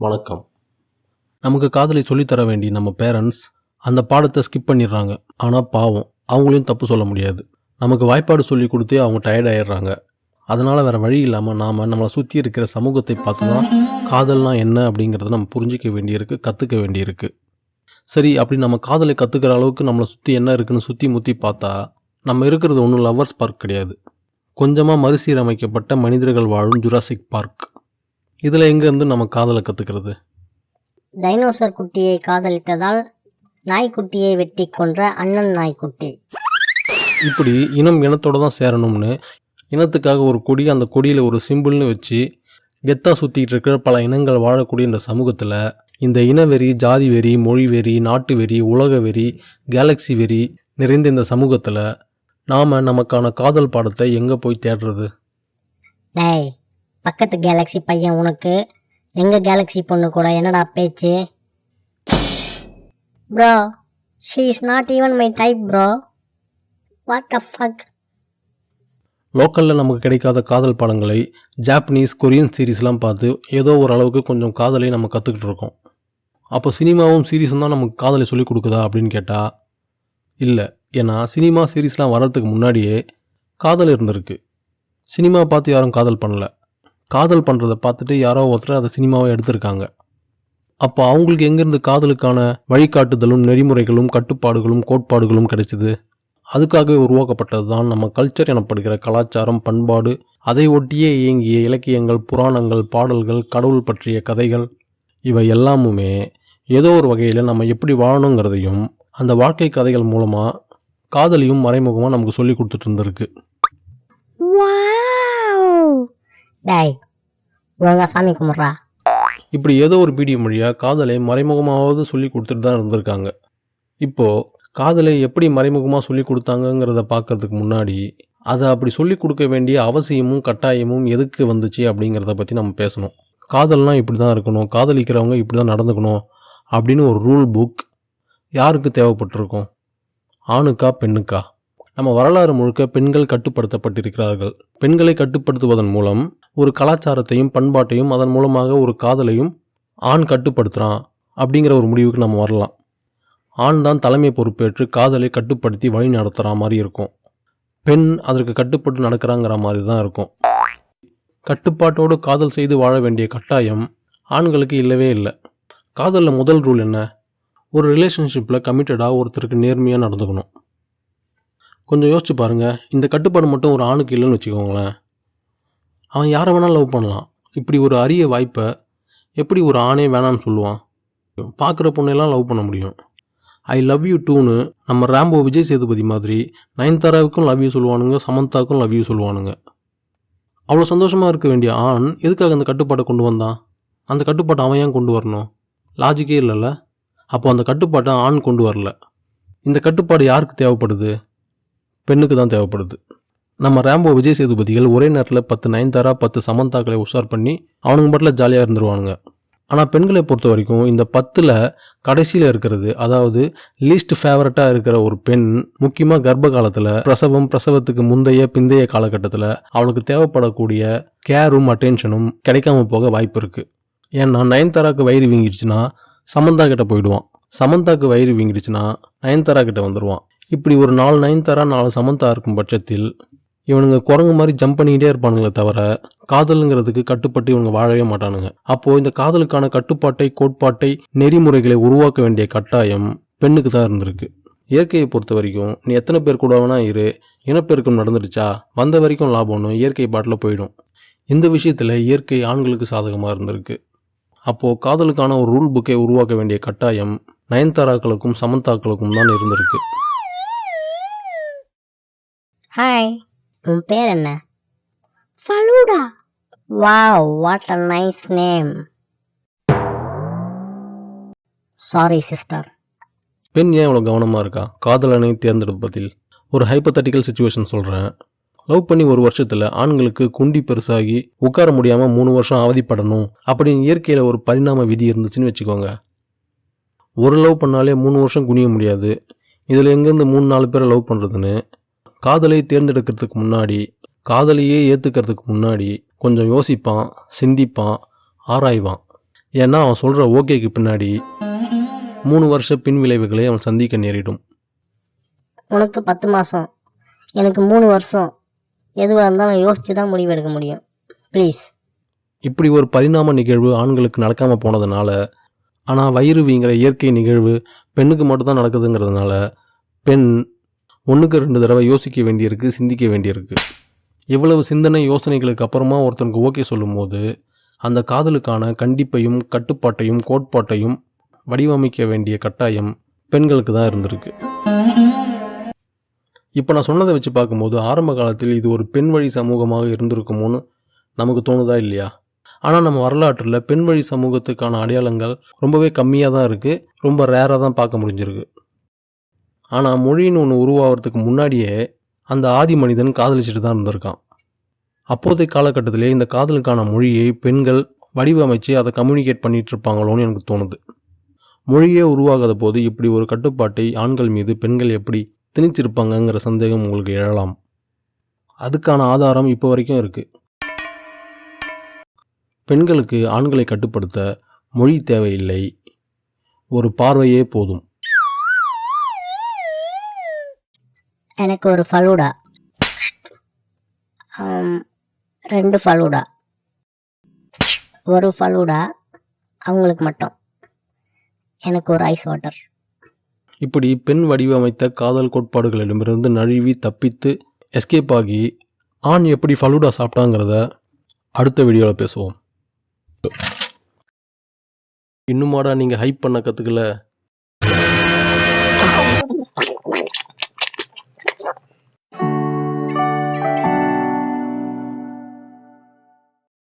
வணக்கம். நமக்கு காதலை சொல்லித்தர வேண்டிய நம்ம பேரண்ட்ஸ் அந்த பாடத்தை ஸ்கிப் பண்ணிடுறாங்க. ஆனால் பாவம் அவங்களையும் தப்பு சொல்ல முடியாது. நமக்கு வாய்ப்பாடு சொல்லி கொடுத்து அவங்க டயர்ட் ஆயிடுறாங்க. அதனால் வேறு வழி இல்லாமல் நாம் நம்மளை சுற்றி இருக்கிற சமூகத்தை பார்த்து தான் காதல்னா என்ன அப்படிங்கிறத நம்ம புரிஞ்சிக்க வேண்டியிருக்கு கற்றுக்க வேண்டியிருக்கு. சரி அப்படி நம்ம காதலை கற்றுக்கிற அளவுக்கு நம்மளை சுற்றி என்ன இருக்குன்னு சுற்றி முற்றி பார்த்தா நம்ம இருக்கிறது ஒன்றும் லவ்வர்ஸ் பார்க் கிடையாது. கொஞ்சமாக மறுசீரமைக்கப்பட்ட மனிதர்கள் வாழும் ஜுராசிக் பார்க் இதில் எங்கேருந்து நம்ம காதலை கற்றுக்கிறது டைனோசர் குட்டியை காதலித்ததால் நாய்க்குட்டியை வெட்டி கொன்ற அண்ணன் நாய்க்குட்டி. இப்படி இனம் இனத்தோட தான் சேரணும்னு இனத்துக்காக ஒரு கொடி அந்த கொடியில் ஒரு சிம்பிள்னு வச்சு கெத்தாக சுற்றிட்டு இருக்கிற பல இனங்கள் வாழக்கூடிய இந்த சமூகத்தில் இந்த இனவெறி ஜாதி வெறி மொழி வெறி நாட்டு வெறி உலக வெறி கேலக்ஸி வெறி நிறைந்த இந்த சமூகத்தில் நாம் நமக்கான காதல் பாடத்தை எங்கே போய் தேடுறது? டேய் பக்கத்து கேலக்ஸி பையன் உனக்கு. எங்கள் கேலக்ஸி பொண்ணு கூட என்னடா பேச்சு? Bro she is not even my type bro what the fuck லோக்கலில் நமக்கு கிடைக்காத காதல் படங்களை ஜாப்பனீஸ் கொரியன் சீரீஸ்லாம் பார்த்து ஏதோ ஓரளவுக்கு கொஞ்சம் காதலை நம்ம கற்றுக்கிட்டு இருக்கோம். அப்போ சினிமாவும் சீரீஸும் தான் நமக்கு காதலை சொல்லிக் கொடுக்குதா அப்படின்னு கேட்டால் இல்லை. ஏன்னா சினிமா சீரீஸ்லாம் வர்றதுக்கு முன்னாடியே காதல் இருந்திருக்கு. சினிமா பார்த்து யாரும் காதல் பண்ணல. காதல் பண்ணுறதை பார்த்துட்டு யாரோ ஒருத்தர் அதை சினிமாவை எடுத்திருக்காங்க. அப்போ அவங்களுக்கு எங்கேருந்து காதலுக்கான வழிகாட்டுதலும் நெறிமுறைகளும் கட்டுப்பாடுகளும் கோட்பாடுகளும் கிடைச்சிது? அதுக்காகவே உருவாக்கப்பட்டது தான் நம்ம கல்ச்சர் எனப்படுகிற கலாச்சாரம் பண்பாடு. அதை ஒட்டியே இயங்கிய இலக்கியங்கள் புராணங்கள் பாடல்கள் கடவுள் பற்றிய கதைகள் இவை எல்லாமுமே ஏதோ ஒரு வகையில் நம்ம எப்படி வாழணுங்கிறதையும் அந்த வாழ்க்கை கதைகள் மூலமாக காதலியும் மறைமுகமாக நமக்கு சொல்லி கொடுத்துட்டு இருந்திருக்கு. டேய் ஒழுங்கா சாமி கும்பிட்றா. இப்படி ஏதோ ஒரு பீடிய மொழியாக காதலை மறைமுகமாவது சொல்லி கொடுத்துட்டு தான் இருந்திருக்காங்க. இப்போது காதலை எப்படி மறைமுகமாக சொல்லி கொடுத்தாங்கங்கிறத பார்க்கறதுக்கு முன்னாடி அதை அப்படி சொல்லி கொடுக்க வேண்டிய அவசியமும் கட்டாயமும் எதுக்கு வந்துச்சு அப்படிங்கிறத பற்றி நம்ம பேசணும். காதல்னால் இப்படி தான் இருக்கணும் காதலிக்கிறவங்க இப்படி தான் நடந்துக்கணும் அப்படின்னு ஒரு ரூல் புக் யாருக்கு தேவைப்பட்டிருக்கும்? ஆணுக்கா பெண்ணுக்கா? நம்ம வரலாறு முழுக்க பெண்கள் கட்டுப்படுத்தப்பட்டிருக்கிறார்கள். பெண்களை கட்டுப்படுத்துவதன் மூலம் ஒரு கலாச்சாரத்தையும் பண்பாட்டையும் அதன் மூலமாக ஒரு காதலையும் ஆண் கட்டுப்படுத்துகிறான் அப்படிங்கிற ஒரு முடிவுக்கு நம்ம வரலாம். ஆண் தான் தலைமை பொறுப்பேற்று காதலை கட்டுப்படுத்தி வழி நடத்துகிற மாதிரி இருக்கும். பெண் அதற்கு கட்டுப்பட்டு நடக்கிறாங்கிற மாதிரி தான் இருக்கும். கட்டுப்பாட்டோடு காதல் செய்து வாழ வேண்டிய கட்டாயம் ஆண்களுக்கு இல்லவே இல்லை. காதலில் முதல் ரூல் என்ன? ஒரு ரிலேஷன்ஷிப்பில் கமிட்டடாக ஒருத்தருக்கு நேர்மையாக நடந்துக்கணும். கொஞ்சம் யோசிச்சு பாருங்கள் இந்த கட்டுப்பாடு மட்டும் ஒரு ஆணுக்கு இல்லைன்னு வச்சுக்கோங்களேன். அவன் யாரை வேணாலும் லவ் பண்ணலாம். இப்படி ஒரு அரிய வாய்ப்பை எப்படி ஒரு ஆணே வேணான்னு சொல்லுவான்? பார்க்குற பொண்ணையெல்லாம் லவ் பண்ண முடியும். ஐ லவ் யூ டூன்னு நம்ம ரேம்போ விஜய் சேதுபதி மாதிரி நயன்தாராவுக்கும் லவ் யூ சொல்லுவானுங்க சமந்தாவுக்கும் லவ் யூ சொல்லுவானுங்க. அவ்வளோ சந்தோஷமாக இருக்க வேண்டிய ஆண் எதுக்காக அந்த கட்டுப்பாட்டை கொண்டு வந்தான்? அந்த கட்டுப்பாட்டை அவன் ஏன் கொண்டு வரணும்? லாஜிக்கே இல்லைல்ல. அப்போ அந்த கட்டுப்பாட்டை ஆண் கொண்டு வரல. இந்த கட்டுப்பாடு யாருக்கு தேவைப்படுது? பெண்ணுக்கு தான் தேவைப்படுது. நம்ம ரேம்போ விஜய் சேதுபதிகள் ஒரே நேரத்தில் பத்து நயன்தாரா பத்து சமந்தாக்களை உஷார் பண்ணி அவனுங்க பாட்டில் ஜாலியாக இருந்துருவானுங்க. ஆனால் பெண்களை பொறுத்த வரைக்கும் இந்த பத்தில் கடைசியில் இருக்கிறது அதாவது லீஸ்ட் ஃபேவரட்டாக இருக்கிற ஒரு பெண் முக்கியமாக கர்ப்ப காலத்தில் பிரசவம் பிரசவத்துக்கு முந்தைய பிந்தைய காலகட்டத்தில் அவளுக்கு தேவைப்படக்கூடிய கேரும் அட்டென்ஷனும் கிடைக்காம போக வாய்ப்பு இருக்குது ஏன்னா நயன்தாராக்கு வயிறு வீங்கிடுச்சுன்னா சமந்தா கிட்ட போயிடுவான். சமந்தாக்கு வயிறு வீங்கிடுச்சுன்னா நயன்தாரா கிட்ட வந்துடுவான் இப்படி ஒரு நாலு நயன்தாரா நாலு சமந்தா இருக்கும் பட்சத்தில் இவனுங்க குரங்கு மாதிரி ஜம்ப் பண்ணிக்கிட்டே இருப்பானுங்களே தவிர காதலுங்கிறதுக்கு கட்டுப்பட்டு இவங்க வாழவே மாட்டானுங்க. அப்போ இந்த காதலுக்கான கட்டுப்பாட்டை கோட்பாட்டை நெறிமுறைகளை உருவாக்க வேண்டிய கட்டாயம் பெண்ணுக்கு தான் இருந்திருக்கு. இயற்கையை பொறுத்த வரைக்கும் நீ எத்தனை பேர் கூட வேணா இரு இனப்பெருக்கம் நடந்துடுச்சா வந்த வரைக்கும் லாபம்னு இயற்கை பாட்டில் போயிடும். இந்த விஷயத்தில் இயற்கை ஆண்களுக்கு சாதகமாக இருந்திருக்கு. அப்போது காதலுக்கான ஒரு ரூல் புக்கை உருவாக்க வேண்டிய கட்டாயம் நயன்தாராக்களுக்கும் சமந்தாக்களுக்கும் தான் இருந்திருக்கு. ஹாய் உன் பேர் என்ன? Falooda. Wow what a nice name sorry sister பெண் ஏன் இவ்வளோ கவனமாக இருக்கா? காதலனை தேர்ந்தெடுப்பதில். ஒரு ஹைப்பத்தட்டிக்கல் சுச்சுவேஷன் சொல்கிறேன் லவ் பண்ணி ஒரு வருஷத்தில் ஆண்களுக்கு குண்டி பெருசாகி உட்கார முடியாமல் மூணு வருஷம் அவதிப்படணும் அப்படின்னு இயற்கையில் ஒரு பரிணாம விதி இருந்துச்சுன்னு வச்சுக்கோங்க. ஒரு லவ் பண்ணாலே மூணு வருஷம் குனிய முடியாது. இதில் எங்கேருந்து மூணு நாலு பேரை லவ் பண்ணுறதுன்னு காதலை தேர்ந்தெடுக்கிறதுக்கு முன்னாடி காதலையே ஏற்றுக்கிறதுக்கு முன்னாடி கொஞ்சம் யோசிப்பான் சிந்திப்பான் ஆராய்வான். ஏன்னா அவன் சொல்கிற ஓகேக்கு பின்னாடி மூணு வருஷ பின் விளைவுகளை அவன் சந்திக்க நேரிடும். உனக்கு பத்து மாதம் எனக்கு மூணு வருஷம். எதுவாக இருந்தாலும் யோசிச்சு தான் முடிவெடுக்க முடியும். ப்ளீஸ் இப்படி ஒரு பரிணாம நிகழ்வு ஆண்களுக்கு நடக்காமல் போனதுனால ஆனால் வயிறு வீங்கிற இயற்கை நிகழ்வு பெண்ணுக்கு மட்டும்தான் நடக்குதுங்கிறதுனால பெண் ஒன்றுக்கு ரெண்டு தடவை யோசிக்க வேண்டியிருக்கு சிந்திக்க வேண்டியிருக்கு. இவ்வளவு சிந்தனை யோசனைகளுக்கு அப்புறமா ஒருத்தனுக்கு ஓகே சொல்லும்போது அந்த காதலுக்கான கண்டிப்பையும் கட்டுப்பாட்டையும் கோட்பாட்டையும் வடிவமைக்க வேண்டிய கட்டாயம் பெண்களுக்கு தான் இருந்திருக்கு. இப்போ நான் சொன்னதை வச்சு பார்க்கும்போது ஆரம்ப காலத்தில் இது ஒரு பெண் வழி சமூகமாக இருந்திருக்குமோன்னு நமக்கு தோணுதா இல்லையா? ஆனால் நம்ம வரலாற்றில் பெண் வழி சமூகத்துக்கான அடையாளங்கள் ரொம்பவே கம்மியாக தான் இருக்குது ரொம்ப ரேராக தான் பார்க்க முடிஞ்சிருக்கு. ஆனால் மொழின்னு ஒன்று உருவாகிறதுக்கு முன்னாடியே அந்த ஆதி மனிதன் காதலிச்சுட்டு தான் இருந்திருக்கான். அப்போதைய காலகட்டத்திலே இந்த காதலுக்கான மொழியை பெண்கள் வடிவமைச்சு அதை கம்யூனிகேட் பண்ணிட்டு இருப்பாங்களோன்னு எனக்கு தோணுது. மொழியே உருவாகாத போது இப்படி ஒரு கட்டுப்பாட்டை ஆண்கள் மீது பெண்கள் எப்படி திணிச்சிருப்பாங்கங்கிற சந்தேகம் உங்களுக்கு எழலாம். அதுக்கான ஆதாரம் இப்போ வரைக்கும் இருக்குது பெண்களுக்கு ஆண்களை கட்டுப்படுத்த மொழி தேவையில்லை. ஒரு பார்வையே போதும். எனக்கு ஒரு ஃபலூடா ரெண்டு ஃபலூடா ஒரு ஃபலூடா அவங்களுக்கு மட்டும். எனக்கு ஒரு ஐஸ் வாட்டர் இப்படி பெண் வடிவமைத்த காதல் கோட்பாடுகளிடமிருந்து நழுவி தப்பித்து எஸ்கேப் ஆகி ஆண் எப்படி ஃபலூடா சாப்பிட்டாங்கிறத அடுத்த வீடியோவில் பேசுவோம். இன்னுமாடா நீங்கள் ஹைப் பண்ண கற்றுக்கல